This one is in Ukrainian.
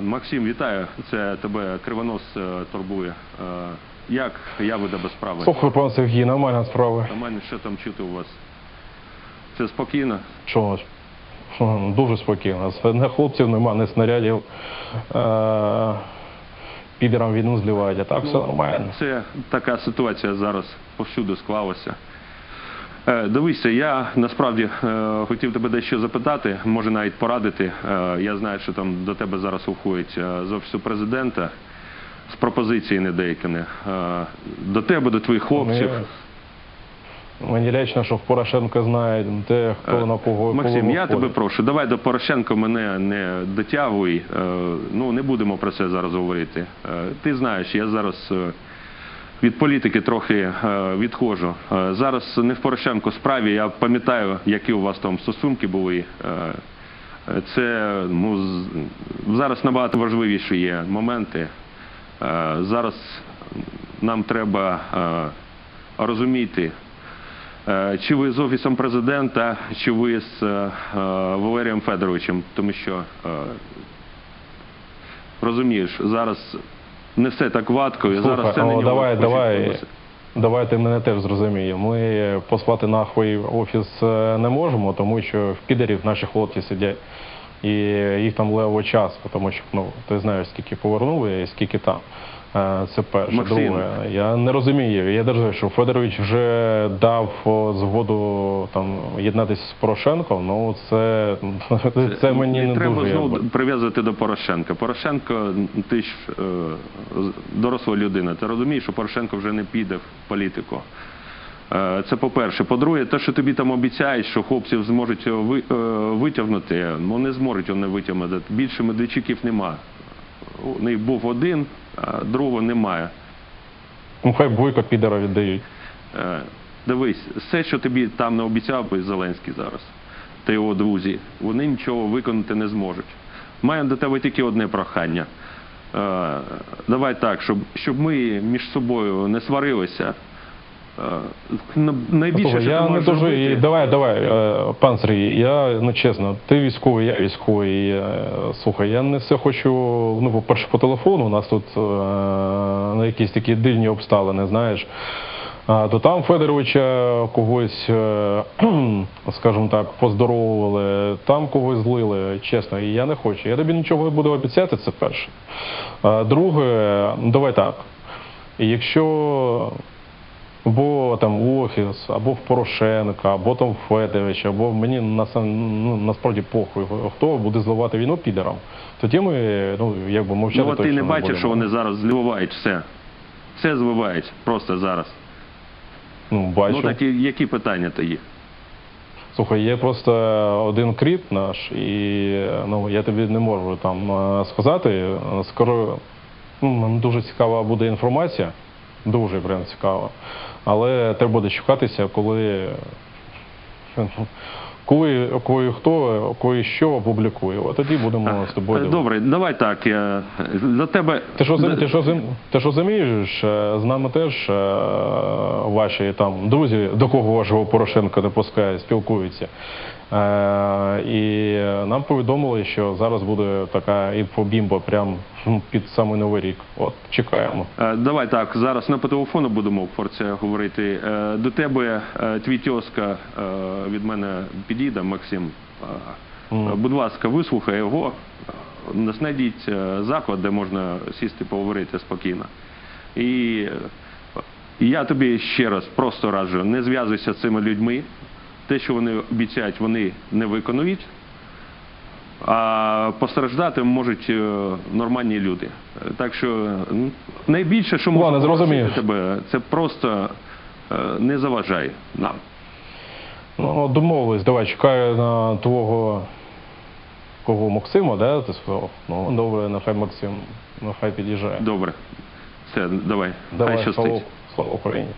Максим, вітаю. Це тебе кривонос е, турбує. Е, Як я веде без справи? Слухай, пан Сергій, нормальна справа. Нормально, що там чути у вас? Це спокійно? Що, Дуже спокійно. Не хлопців нема, не снарядів. Е, підерам війну зливають, а так все нормально. Це така ситуація зараз повсюди склалася. Е, Дивися, я насправді е, хотів тебе дещо запитати, може навіть порадити. Е, Я знаю, що там до тебе зараз уходять з офісу президента з пропозиціями деякими. Е, До тебе, до твоїх хлопців. Мені, лячно, що в Порошенко знає, де хто на кого Максим, кого я тебе прошу, давай до Порошенка мене не дотягуй. Ну не будемо про це зараз говорити. Ти знаєш, я зараз від політики трохи е, відходжу. Е, Зараз не в Порошенко справі. Я пам'ятаю, які у вас там стосунки були. Е, Це ну зараз набагато важливіші є моменти. Зараз нам треба розуміти. Чи ви з офісом президента, чи ви з Валерієм Федоровичем, тому що розумієш, зараз не все так ватко. і Слухай, зараз це не о, нього давай, давай. очікується. Давайте мене теж зрозуміє. Ми послати нахуй офіс е, не можемо, тому що в підерів наші хлопці сидять. І їх там лево час, тому що ну ти знаєш, скільки повернули і скільки там. Е, Це перше. Максим. Друге, я не розумію. Я держу, що Федорович вже дав згоду там єднатися з Порошенком. Ну це, це, мені не, треба дуже. знову прив'язувати до Порошенка. Порошенко, ти ж е, доросла людина. Ти розумієш, що Порошенко вже не піде в політику. Е, Це по-перше. По-друге, те, що тобі там обіцяють, що хлопців зможуть ви- е, витягнути, ну не зможуть вони витягнути. Більше медведчуків нема. У них був один, другого немає. Ну хай бойко підера віддають. Е, Дивись, все, що тобі там не обіцяв би Зеленський зараз, та його друзі, вони нічого виконати не зможуть. Маю до тебе тільки одне прохання. Е, Давай так, щоб, щоб ми між собою не сварилися. Е, на- Найбільше, що я не дуже зробити, і давай, давай, е, пан Сергій, я ну чесно, ти військовий, я військовий. е, Слухай, я не все хочу. Ну, по-перше, по телефону. У нас тут на якісь такі дивні обставини, знаєш. А, то там Федоровича когось, скажімо так, поздоровували, там когось злили, чесно, і я не хочу. Я тобі нічого не буду обіцяти, це перше. А, друге, давай так. Якщо або там в офіс, або в Порошенка, або там в Федоровича, або мені насам- ну, насправді похуй, хто буде зливати війну підерам, тоді ми ну, якби мовчати Ну, от ти не бачиш, будемо. що вони зараз зливають все. Все зливають просто зараз. Ну, бачу. Ну так які питання то є? Слухай, є просто один кріт наш, і ну, я тобі не можу там е, сказати. Скоро ну, дуже цікава буде інформація, дуже прям цікава. Але треба буде чекатися, коли, коли, коли хто, коли що опублікує. От тоді будемо з тобою. Добре, давай так. Я... За тебе. Ти що, ти, що, ти що розумієш, е, з нами теж е, ваші там друзі, до кого вашого Порошенка не пускає, спілкуються. Е, І нам повідомили, що зараз буде така інфобімба прямо під самий новий рік. От чекаємо. Давай так, зараз на по телефону будемо про це говорити. До тебе твій тьоска від мене підійде, Максим. Будь ласка, вислухай його. Знайдіть е, заклад, де можна сісти поговорити спокійно. І я тобі ще раз просто раджу, не зв'язуйся з цими людьми. Те, що вони обіцяють, вони не виконують. А постраждати можуть е, нормальні люди. Так що найбільше, що можна тебе, це просто е, не заважай нам. Ну, домовились, давай чекаю на твого кого Максима, да? Ти свого? Ну, добре, нехай Максим, нехай під'їжджає. Добре. Все, давай. Давай, Хай щастить. слава Україні.